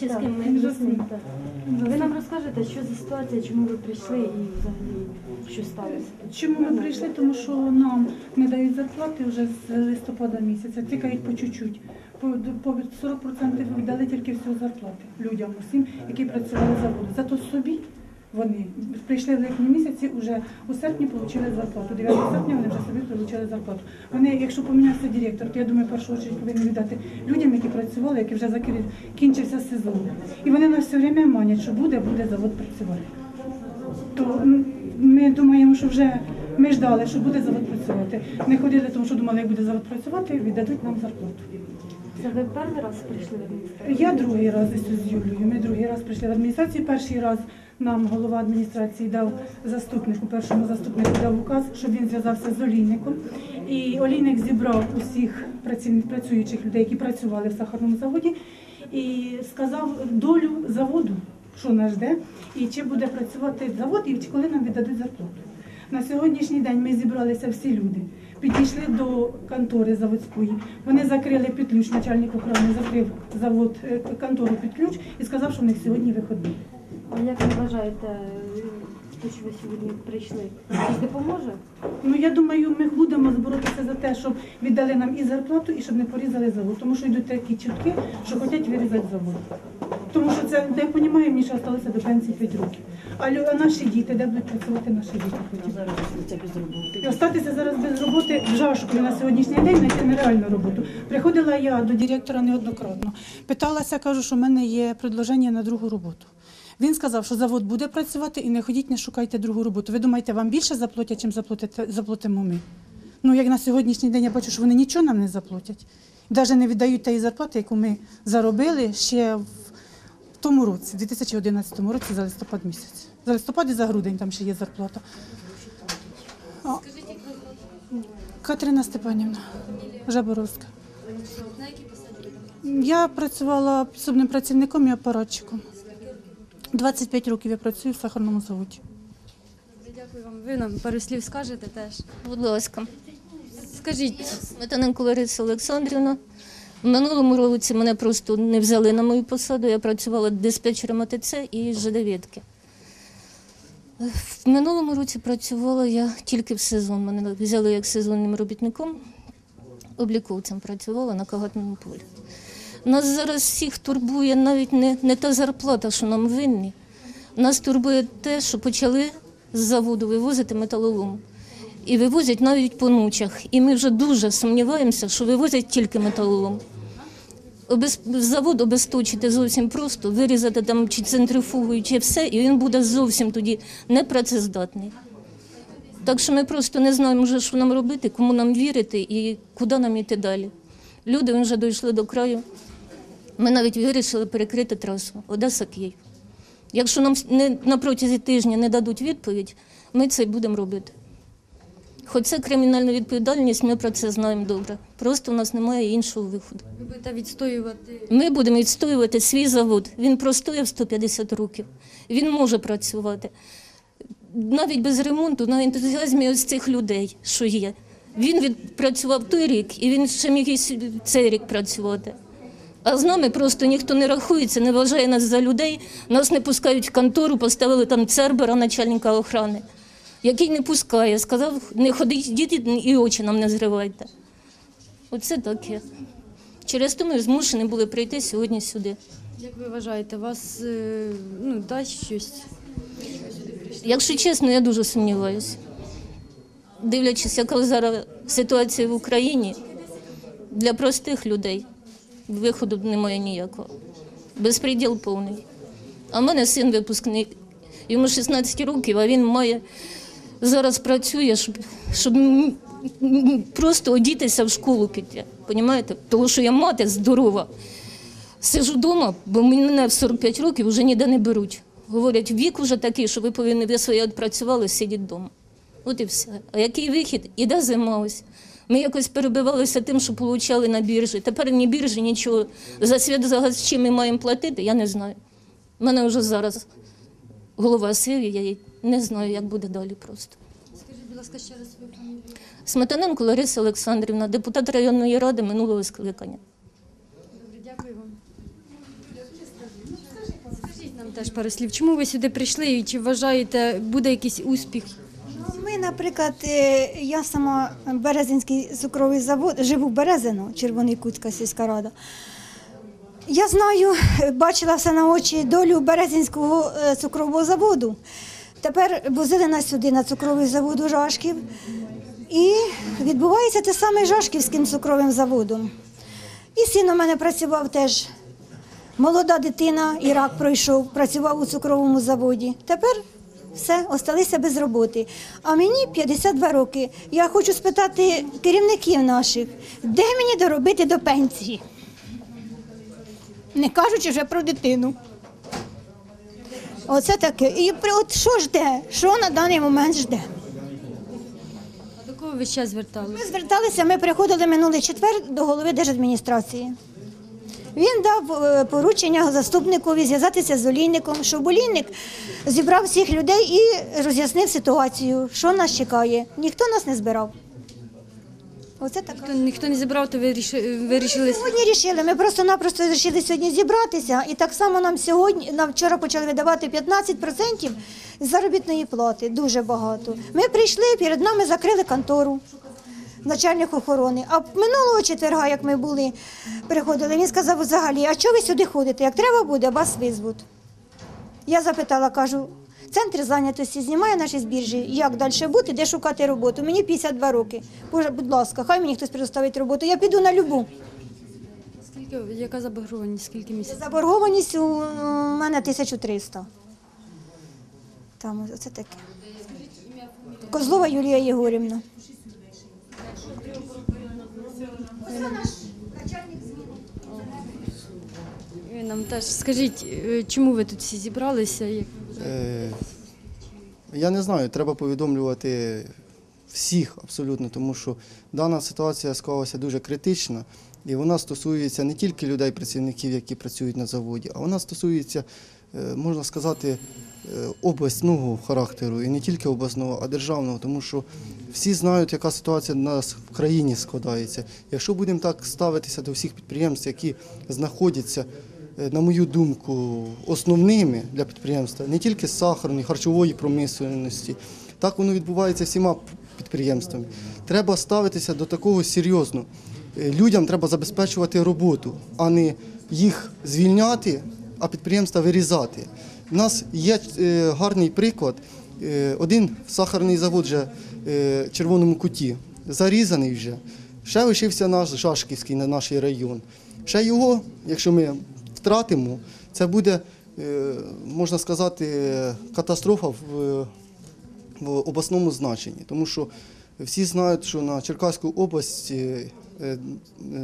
чи з ким ми Зовсім. Ви нам розкажете, що за ситуація, чому ви прийшли і взагалі що сталося? Чому ми прийшли? Тому що нам не дають зарплати вже з листопада місяця, тикають по чуть-чуть. По, по 40% віддали тільки всього зарплати людям усім, які працювали заводу. Зато собі вони прийшли в липні місяці, вже у серпні отримали зарплату. 9 серпня вони вже собі отримали зарплату. Вони, якщо помінявся директор, то я думаю, в першу чергу повинні віддати людям, які працювали, які вже закінчився сезон. І вони нас все время манять, що буде, буде завод працювати то ми думаємо, що вже ми ждали, що буде завод працювати. Не ходили, тому що думали, як буде завод працювати, віддадуть нам зарплату. Це ви перший раз прийшли в адміністрацію? Я другий раз із Юлією. Ми другий раз прийшли в адміністрацію. Перший раз нам голова адміністрації дав заступнику, першому заступнику дав указ, щоб він зв'язався з олійником. І олійник зібрав усіх працюючих людей, які працювали в сахарному заводі, і сказав долю заводу, що нас жде, і чи буде працювати завод, і коли нам віддадуть зарплату. На сьогоднішній день ми зібралися всі люди. Підійшли до контори заводської. Вони закрили під ключ, начальник охорони закрив завод е, контору під ключ і сказав, що в них сьогодні виходний. А як ви вважаєте, те, що ви сьогодні прийшли, щось допоможе? Ну я думаю, ми будемо боротися за те, щоб віддали нам і зарплату, і щоб не порізали завод. Тому що йдуть такі чутки, що хочуть вирізати завод. Тому що це, я розумію, мені ще залишилося до пенсії 5 років. А, лю- а наші діти, де будуть працювати наші діти потім? Зараз це без роботи. І остатися зараз без роботи в Жашкові на сьогоднішній день знайти нереальну роботу. Приходила я до директора неоднократно. Питалася, кажу, що в мене є предложення на другу роботу. Він сказав, що завод буде працювати і не ходіть, не шукайте другу роботу. Ви думаєте, вам більше заплатять, чим заплатите, заплатимо ми? Ну, як на сьогоднішній день я бачу, що вони нічого нам не заплатять. Навіть не віддають тієї зарплати, яку ми заробили ще в тому році, в 2011 році, за листопад місяць. За листопад і за грудень там ще є зарплата. Катерина Степанівна, Жаборовська. Я працювала підсобним працівником і апаратчиком. 25 років я працюю в сахарному заводі. Дякую вам. Ви нам пару слів скажете теж. Будь ласка, Скажіть, Сметаненко Лариса Олександрівна. В минулому році мене просто не взяли на мою посаду. Я працювала диспетчером АТЦ і ЖДВідки. В минулому році працювала я тільки в сезон. Мене взяли як сезонним робітником, обліковцем працювала на кагатному полі. Нас зараз всіх турбує навіть не, не та зарплата, що нам винні. Нас турбує те, що почали з заводу вивозити металолом. І вивозять навіть по ночах. І ми вже дуже сумніваємося, що вивозять тільки металолом. Обез... Завод обесточити зовсім просто, вирізати там чи центрифугою, чи все, і він буде зовсім тоді непрацездатний. Так що ми просто не знаємо, вже, що нам робити, кому нам вірити і куди нам йти далі. Люди вже дійшли до краю. Ми навіть вирішили перекрити трасу Одеса-Київ. Якщо нам не, на протязі тижня не дадуть відповідь, ми це й будемо робити. Хоч це кримінальна відповідальність, ми про це знаємо добре. Просто у нас немає іншого виходу. ви будете відстоювати Ми будемо відстоювати свій завод. Він простояв 150 років. Він може працювати. Навіть без ремонту, на ентузіазмі ось цих людей, що є. Він відпрацював той рік, і він ще міг і цей рік працювати. А з нами просто ніхто не рахується, не вважає нас за людей. Нас не пускають в контору, поставили там цербера, начальника охорони, який не пускає. Сказав, не ходіть, діти і очі нам не зривайте. Оце таке. Через то ми змушені були прийти сьогодні сюди. Як ви вважаєте, вас е, ну, дасть щось? Якщо чесно, я дуже сумніваюся. Дивлячись, яка зараз ситуація в Україні, для простих людей виходу немає ніякого. Безпреділ повний. А в мене син випускник, йому 16 років, а він має зараз працює, щоб, щоб просто одітися в школу піти. Понімаєте? Тому що я мати здорова. Сижу вдома, бо мене в 45 років вже ніде не беруть. Говорять, вік уже такий, що ви повинні ви своє відпрацювали, сидіть вдома. От і все. А який вихід? Іде зима ось. Ми якось перебивалися тим, що получали на біржі. Тепер ні біржі, нічого. За світ за газ чим ми маємо платити, я не знаю. У мене вже зараз голова сиві, я не знаю, як буде далі просто. Скажіть, будь ласка, ще раз свою фамілію. Сметаненко Лариса Олександрівна, депутат районної ради минулого скликання. Добре, дякую вам. Скажіть Нам теж пару слів. Чому ви сюди прийшли і чи вважаєте, буде якийсь успіх? Наприклад, е, я сама Березинський цукровий завод, живу в Березино, Червоний Кутська сільська рада. Я знаю, е, бачила все на очі долю Березинського е, цукрового заводу. Тепер возили нас сюди на цукровий завод у Жашків. І відбувається те саме Жашківським цукровим заводом. І син у мене працював теж. Молода дитина, Ірак пройшов, працював у цукровому заводі. Тепер все, осталися без роботи. А мені 52 роки. Я хочу спитати керівників наших, де мені доробити до пенсії? Не кажучи вже про дитину. Оце таке. І от що жде? Що на даний момент жде? А до кого ви ще зверталися? Ми зверталися, ми приходили минулий четвер до голови держадміністрації. Він дав е, поручення заступникові зв'язатися з олійником, щоб олійник зібрав всіх людей і роз'яснив ситуацію, що нас чекає. Ніхто нас не збирав. Оце така. Ніхто, ніхто не зібрав, то ви ріши- вирішили. Сьогодні рішили. Ми просто-напросто вирішили сьогодні зібратися, і так само нам сьогодні нам вчора почали видавати 15% заробітної плати. Дуже багато. Ми прийшли, перед нами закрили контору. Начальник охорони. А минулого четверга, як ми були, приходили, він сказав взагалі, а чого ви сюди ходите? Як треба буде, вас визвуть. Я запитала, кажу, центр зайнятості знімає наші збіржі, як далі бути, де шукати роботу. Мені 52 роки. Боже, будь ласка, хай мені хтось предоставить роботу. Я піду на любу. Скільки, яка заборгованість, скільки місяців? Заборгованість у мене 1300. Там оце таке. Козлова Юлія Єгорівна. Ви нам теж скажіть, е, чому ви тут всі зібралися? Як- Е, Я не знаю, треба повідомлювати всіх абсолютно, тому що дана ситуація склалася дуже критична, і вона стосується не тільки людей, працівників, які працюють на заводі, а вона стосується, можна сказати, е, обласного характеру, і не тільки обласного, а державного, тому що всі знають, яка ситуація в нас в країні складається. Якщо будемо так ставитися до всіх підприємств, які знаходяться е, на мою думку, основними для підприємства не тільки сахарної, харчової промисловості. Так воно відбувається всіма підприємствами. Треба ставитися до такого серйозно. Е, Людям треба забезпечувати роботу, а не їх звільняти, а підприємства вирізати. У нас є е, гарний приклад. Е, Один сахарний завод вже е, в червоному куті зарізаний вже. Ще лишився наш Жашківський на наш район. Ще його, якщо ми втратимо, це буде, можна сказати, катастрофа в, обласному значенні. Тому що всі знають, що на Черкаську область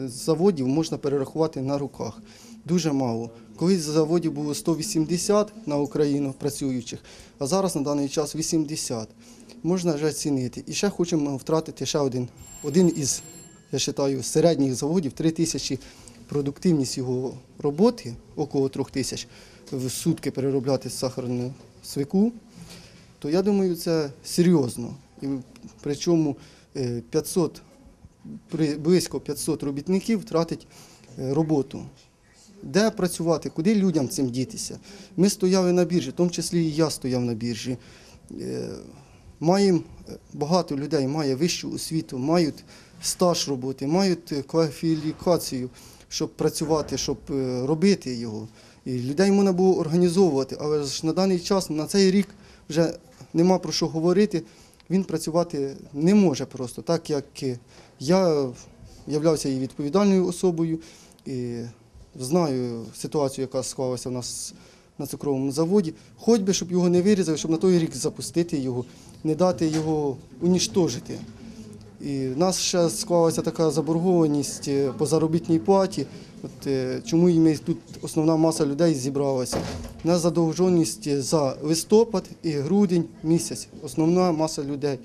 заводів можна перерахувати на руках. Дуже мало. Колись заводів було 180 на Україну працюючих, а зараз на даний час 80. Можна вже оцінити. І ще хочемо втратити ще один, один із, я вважаю, середніх заводів, 3 тисячі продуктивність його роботи, около 3 тисяч в сутки переробляти сахарну свеклу, то я думаю, це серйозно. І причому е, 500, при- близько 500 робітників втратить е, роботу. Де працювати, куди людям цим дітися? Ми стояли на біржі, в тому числі і я стояв на біржі. Е, Маємо е, багато людей має вищу освіту, мають стаж роботи, мають е, кваліфікацію, щоб працювати, щоб робити його. І людей можна було організовувати, але ж на даний час, на цей рік вже нема про що говорити. Він працювати не може просто, так як я являвся і відповідальною особою, і знаю ситуацію, яка склалася в нас на цукровому заводі. Хоч би, щоб його не вирізали, щоб на той рік запустити його, не дати його уніштожити. І в нас ще склалася така заборгованість е, по заробітній платі. От, е, чому і ми тут основна маса людей зібралася. У нас задовженість за листопад і грудень місяць. Основна маса людей.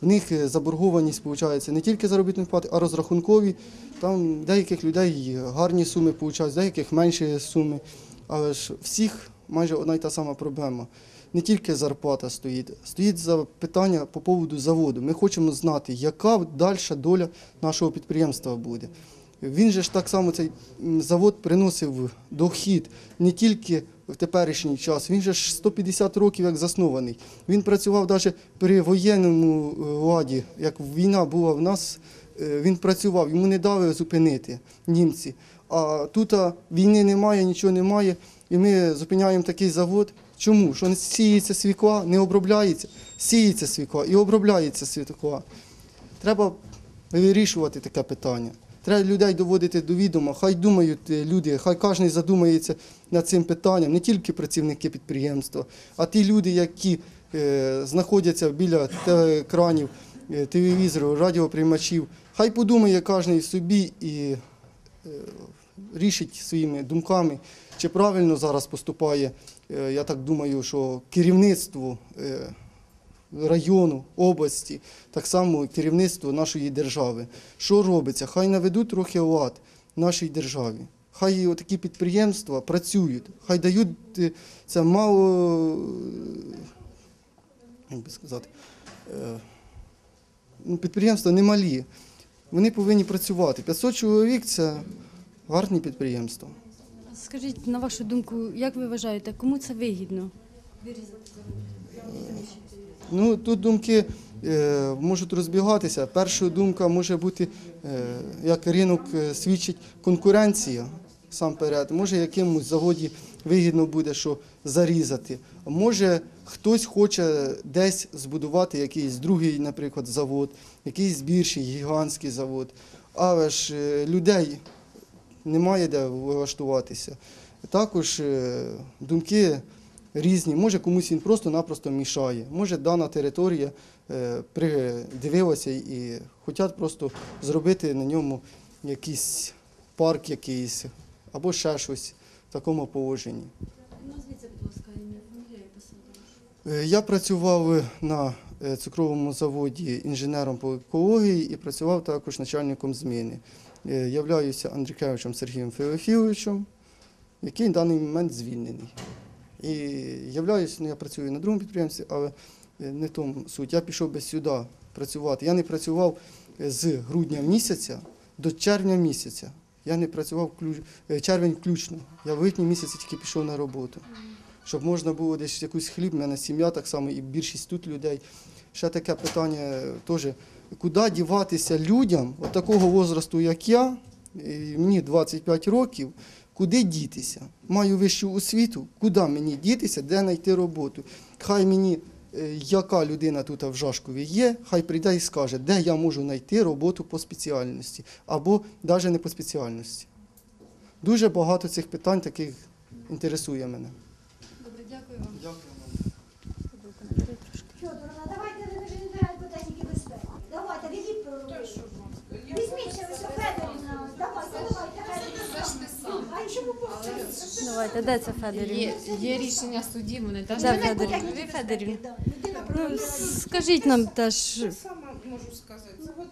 В них е, заборгованість виходить не тільки заробітної плати, а розрахункові. Там деяких людей гарні суми получають, деяких менші суми. Але ж всіх майже одна й та сама проблема. Не тільки зарплата стоїть, стоїть запитання по поводу заводу. Ми хочемо знати, яка далі доля нашого підприємства буде. Він же ж так само цей завод приносив дохід не тільки в теперішній час. Він же ж 150 років як заснований. Він працював навіть при воєнному е, ладі, як війна була в нас, е, він працював, йому не дали зупинити німці. А тут війни немає, нічого немає, і ми зупиняємо такий завод. Чому? Що сіється свікла, не обробляється, сіється свікла і обробляється свікла. Треба вирішувати таке питання. Треба людей доводити до відома. Хай думають е, люди, хай кожен задумається над цим питанням, не тільки працівники підприємства, а ті люди, які е, знаходяться біля екранів, е, телевізору, радіоприймачів. Хай подумає кожен собі і рішить своїми думками, чи правильно зараз поступає. Я так думаю, що керівництво. Району, області, так само керівництво нашої держави. Що робиться? Хай наведуть трохи лад нашій державі. Хай такі підприємства працюють, хай дають е, це мало, е, як би сказати, е, ну, підприємства немалі. Вони повинні працювати. 500 чоловік це гарні підприємства. Скажіть, на вашу думку, як ви вважаєте, кому це вигідно? Ну, тут думки е, можуть розбігатися. Перша думка може бути, е, як ринок е, свідчить, конкуренція сам перед. Може, якимось заводі вигідно буде, що зарізати. Може, хтось хоче десь збудувати якийсь другий, наприклад, завод, якийсь більший, гігантський завод. Але ж людей немає де влаштуватися. Також думки різні. Може комусь він просто-напросто мішає. Може дана територія е, придивилася і хочуть просто зробити на ньому якийсь парк якийсь або ще щось в такому положенні. Назвіться, будь ласка, ім'я, посаду. Е, Я працював на е, цукровому заводі інженером по екології і працював також начальником зміни. Являюся Андрікевичем Сергієм Феофіловичем, який в даний момент звільнений. І являюсь, ну, я працюю на другому підприємстві, але е, не тому суть. Я пішов би сюди працювати. Я не працював е, з грудня місяця до червня місяця. Я не працював е, червень включно. Я в липні місяці тільки пішов на роботу щоб можна було десь якийсь хліб, в мене сім'я так само, і більшість тут людей. Ще таке питання теж, куди діватися людям от такого возрасту, як я, мені 25 років, куди дітися? Маю вищу освіту, куди мені дітися, де знайти роботу? Хай мені, е, яка людина тут в Жашкові є, хай прийде і скаже, де я можу знайти роботу по спеціальності, або навіть не по спеціальності. Дуже багато цих питань таких інтересує мене. Добре, дякую вам. Дякую. Федоровна, давайте ви вже не збираєте по техніки безпеки. Давайте, візіть про Візьміть ще ви Федорівна. Давайте, давайте, Федорівна. А чому повторюється? Давайте, де це Федорів? Є, є рішення судів, вони теж Де не Федорів? Ну, скажіть нам теж. Саме можу сказати. Завод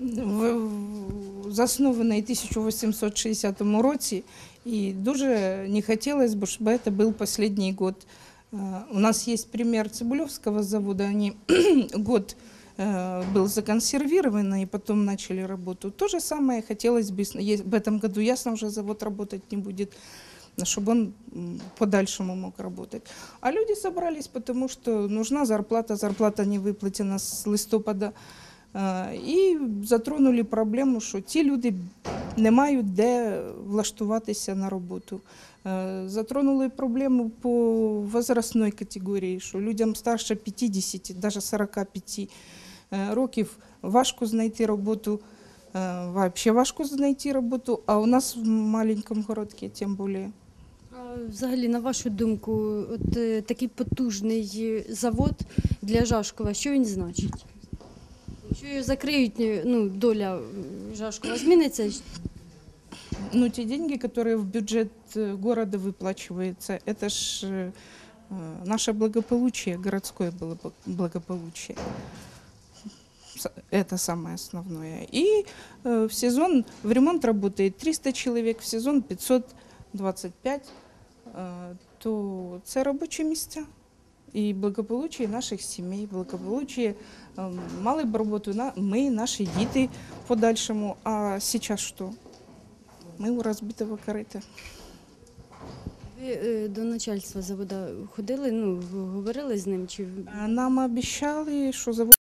в- в- заснований у 1860 році, і дуже не хотілося б, щоб це був останній год. Э, У нас есть пример Цибулевского завода. Они год был законсервирован, и потом начали работу. То же самое хотелось бы, с- е- в этом году ясно уже завод работать не будет, чтобы он м, подальшему мог работать. А люди собрались, потому что нужна зарплата, зарплата не выплатена с листопада. Е, І затронули проблему, що ті люди не мають де влаштуватися на роботу. Е, Затронули проблему по возрастной категорії, що людям старше 50, навіть 45 е, років важко знайти роботу. Взагалі важко знайти роботу, а у нас в маленькому городке тим більше. А Взагалі, на вашу думку, от е, такий потужний е, завод для Жашкова, що він значить? Якщо його закриють, е, ну, доля е, Жашкова зміниться, Ну, те деньги, которые в бюджет э, города выплачиваются, это ж э, э, наше благополучие, городское благо- благополучие. С- Это самое основное. И э, в сезон в ремонт работает 300 человек, в сезон 525, э, то це робочі місця. І благополучие наших сімей, благополучие е, мали б роботу на ми, наші діти в подальшому. А зараз що? Ми у розбитого корита. Ви е, до начальства заводу ходили, ну, говорили з ним? Чи А Нам обещали, что завод